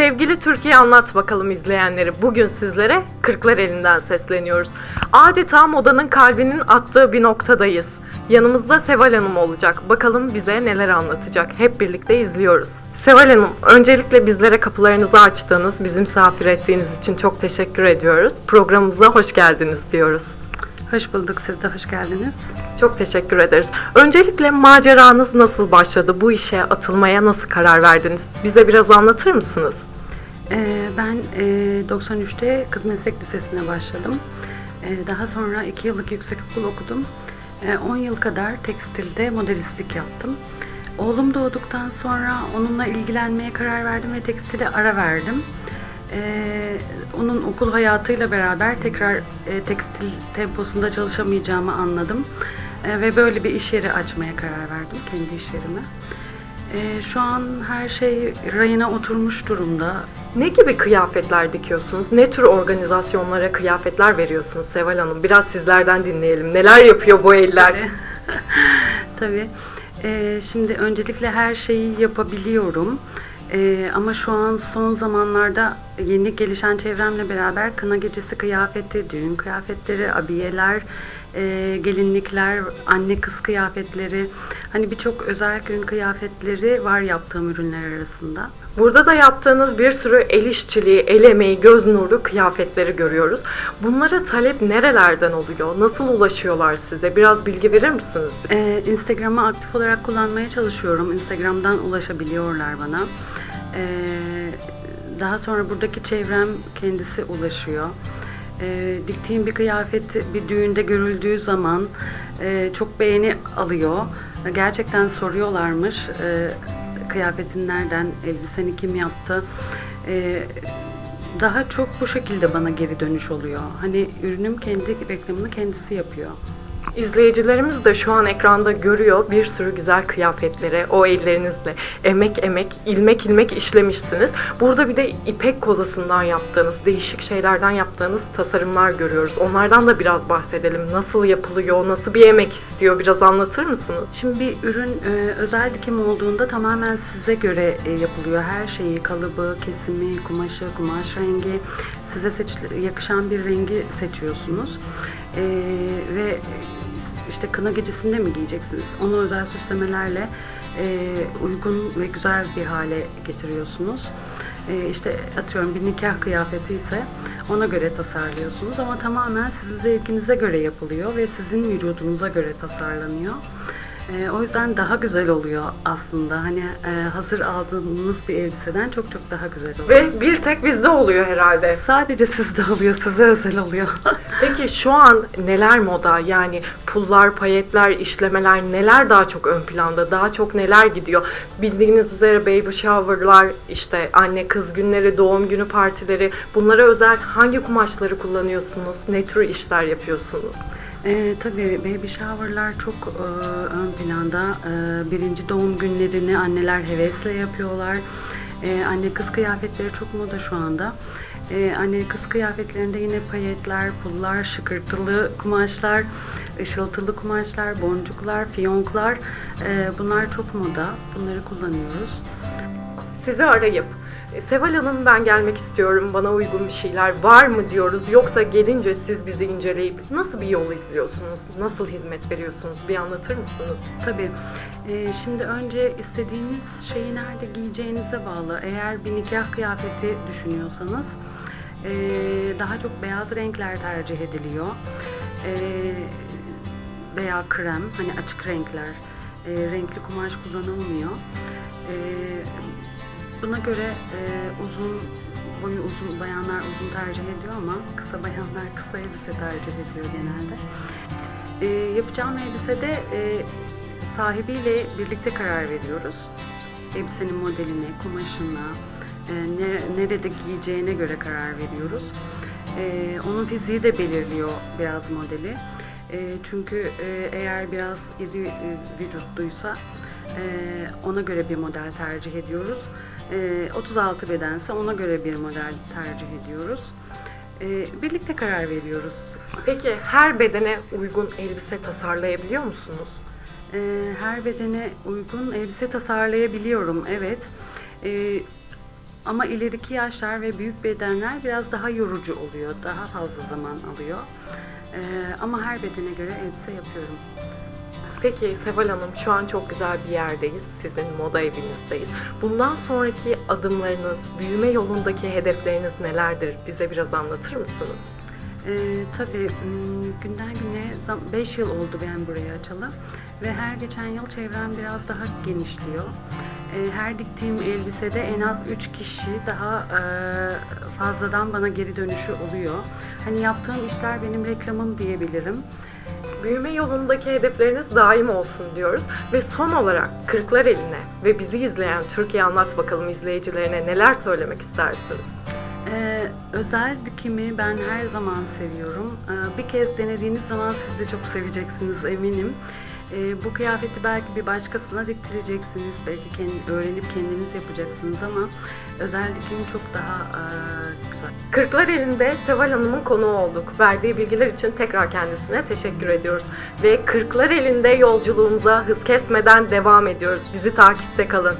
Sevgili Türkiye anlat bakalım izleyenleri. Bugün sizlere Kırklar elinden sesleniyoruz. Adeta modanın kalbinin attığı bir noktadayız. Yanımızda Seval Hanım olacak. Bakalım bize neler anlatacak. Hep birlikte izliyoruz. Seval Hanım, öncelikle bizlere kapılarınızı açtığınız, bizi misafir ettiğiniz için çok teşekkür ediyoruz. Programımıza hoş geldiniz diyoruz. Hoş bulduk, siz de hoş geldiniz. Çok teşekkür ederiz. Öncelikle maceranız nasıl başladı? Bu işe atılmaya nasıl karar verdiniz? Bize biraz anlatır mısınız? Ee, ben e, 93'te Kız Meslek Lisesi'ne başladım. Ee, daha sonra 2 yıllık yüksekokul okudum. Ee, 10 yıl kadar tekstilde modelistlik yaptım. Oğlum doğduktan sonra onunla ilgilenmeye karar verdim ve tekstile ara verdim. Ee, onun okul hayatıyla beraber tekrar e, tekstil temposunda çalışamayacağımı anladım. Ee, ve böyle bir iş yeri açmaya karar verdim, kendi iş yerimi. Ee, şu an her şey rayına oturmuş durumda. Ne gibi kıyafetler dikiyorsunuz? Ne tür organizasyonlara kıyafetler veriyorsunuz Seval Hanım? Biraz sizlerden dinleyelim. Neler yapıyor bu eller? Tabii. Ee, şimdi öncelikle her şeyi yapabiliyorum. Ee, ama şu an son zamanlarda yeni gelişen çevremle beraber kına gecesi kıyafeti, düğün kıyafetleri, abiyeler, e, gelinlikler, anne kız kıyafetleri, hani birçok özel gün kıyafetleri var yaptığım ürünler arasında. Burada da yaptığınız bir sürü el işçiliği, el emeği, göz nuru kıyafetleri görüyoruz. Bunlara talep nerelerden oluyor? Nasıl ulaşıyorlar size? Biraz bilgi verir misiniz? Ee, Instagram'ı aktif olarak kullanmaya çalışıyorum. Instagram'dan ulaşabiliyorlar bana. Ee, daha sonra buradaki çevrem kendisi ulaşıyor. Ee, diktiğim bir kıyafet bir düğünde görüldüğü zaman e, çok beğeni alıyor. Gerçekten soruyorlarmış e, kıyafetin nereden, elbiseni kim yaptı. E, daha çok bu şekilde bana geri dönüş oluyor. Hani ürünüm kendi reklamını kendisi yapıyor. İzleyicilerimiz de şu an ekranda görüyor bir sürü güzel kıyafetleri o ellerinizle emek emek ilmek ilmek işlemişsiniz. Burada bir de ipek kozasından yaptığınız değişik şeylerden yaptığınız tasarımlar görüyoruz. Onlardan da biraz bahsedelim. Nasıl yapılıyor, nasıl bir emek istiyor biraz anlatır mısınız? Şimdi bir ürün e, özel dikim olduğunda tamamen size göre e, yapılıyor. Her şeyi, kalıbı, kesimi, kumaşı, kumaş rengi, size seç, yakışan bir rengi seçiyorsunuz. E, ve işte kına gecesinde mi giyeceksiniz? Onu özel süslemelerle e, uygun ve güzel bir hale getiriyorsunuz. E, işte atıyorum bir nikah kıyafeti ise ona göre tasarlıyorsunuz ama tamamen sizin zevkinize göre yapılıyor ve sizin vücudunuza göre tasarlanıyor. E, o yüzden daha güzel oluyor aslında. Hani e, hazır aldığınız bir elbiseden çok çok daha güzel oluyor. Ve bir tek bizde oluyor herhalde. Sadece sizde oluyor, size özel oluyor. Peki şu an neler moda? Yani pullar, payetler, işlemeler neler daha çok ön planda? Daha çok neler gidiyor? Bildiğiniz üzere baby shower'lar, işte anne kız günleri, doğum günü partileri bunlara özel hangi kumaşları kullanıyorsunuz? Ne tür işler yapıyorsunuz? Ee, tabii baby shower'lar çok e, ön planda. Ee, birinci doğum günlerini anneler hevesle yapıyorlar. Ee, anne kız kıyafetleri çok moda şu anda. Ee, anne kız kıyafetlerinde yine payetler, pullar, şıkırtılı kumaşlar, ışıltılı kumaşlar, boncuklar, fiyonklar. Ee, bunlar çok moda. Bunları kullanıyoruz. Sizi arayıp "E, Seval Hanım ben gelmek istiyorum, bana uygun bir şeyler var mı diyoruz. Yoksa gelince siz bizi inceleyip nasıl bir yol izliyorsunuz, nasıl hizmet veriyorsunuz bir anlatır mısınız? Tabii. Ee, şimdi önce istediğiniz şeyi nerede giyeceğinize bağlı. Eğer bir nikah kıyafeti düşünüyorsanız ee, daha çok beyaz renkler tercih ediliyor. Ee, veya krem, hani açık renkler. Ee, renkli kumaş kullanılmıyor. Ee, buna göre e, uzun boyu uzun bayanlar uzun tercih ediyor ama kısa bayanlar kısa elbise tercih ediyor genelde. Ee, yapacağım elbisede e, sahibiyle birlikte karar veriyoruz. Elbisenin modeline, kumaşına, e, ne- nerede giyeceğine göre karar veriyoruz. E, onun fiziği de belirliyor biraz modeli. E, çünkü e, eğer biraz iri e, vücutluysa e, ona göre bir model tercih ediyoruz. E, 36 bedense ona göre bir model tercih ediyoruz. E, birlikte karar veriyoruz. Peki her bedene uygun elbise tasarlayabiliyor musunuz? Ee, her bedene uygun elbise tasarlayabiliyorum, evet. Ee, Ama ileriki yaşlar ve büyük bedenler biraz daha yorucu oluyor. Daha fazla zaman alıyor. Ee, ama her bedene göre elbise yapıyorum. Peki Seval Hanım şu an çok güzel bir yerdeyiz. Sizin moda evinizdeyiz. Bundan sonraki adımlarınız, büyüme yolundaki hedefleriniz nelerdir? Bize biraz anlatır mısınız? Ee, tabii m, günden güne 5 yıl oldu ben burayı açalı ve her geçen yıl çevrem biraz daha genişliyor. Ee, her diktiğim elbisede en az 3 kişi daha e, fazladan bana geri dönüşü oluyor. Hani yaptığım işler benim reklamım diyebilirim. Büyüme yolundaki hedefleriniz daim olsun diyoruz. Ve son olarak Kırklar Eline ve bizi izleyen Türkiye Anlat bakalım izleyicilerine neler söylemek istersiniz? Ee, özel dikimi ben her zaman seviyorum. Ee, bir kez denediğiniz zaman siz de çok seveceksiniz eminim. Ee, bu kıyafeti belki bir başkasına diktireceksiniz, belki kendi, öğrenip kendiniz yapacaksınız ama özel dikim çok daha e. Kırklar Elinde Seval Hanım'ın konuğu olduk. Verdiği bilgiler için tekrar kendisine teşekkür ediyoruz. Ve Kırklar Elinde yolculuğumuza hız kesmeden devam ediyoruz. Bizi takipte kalın.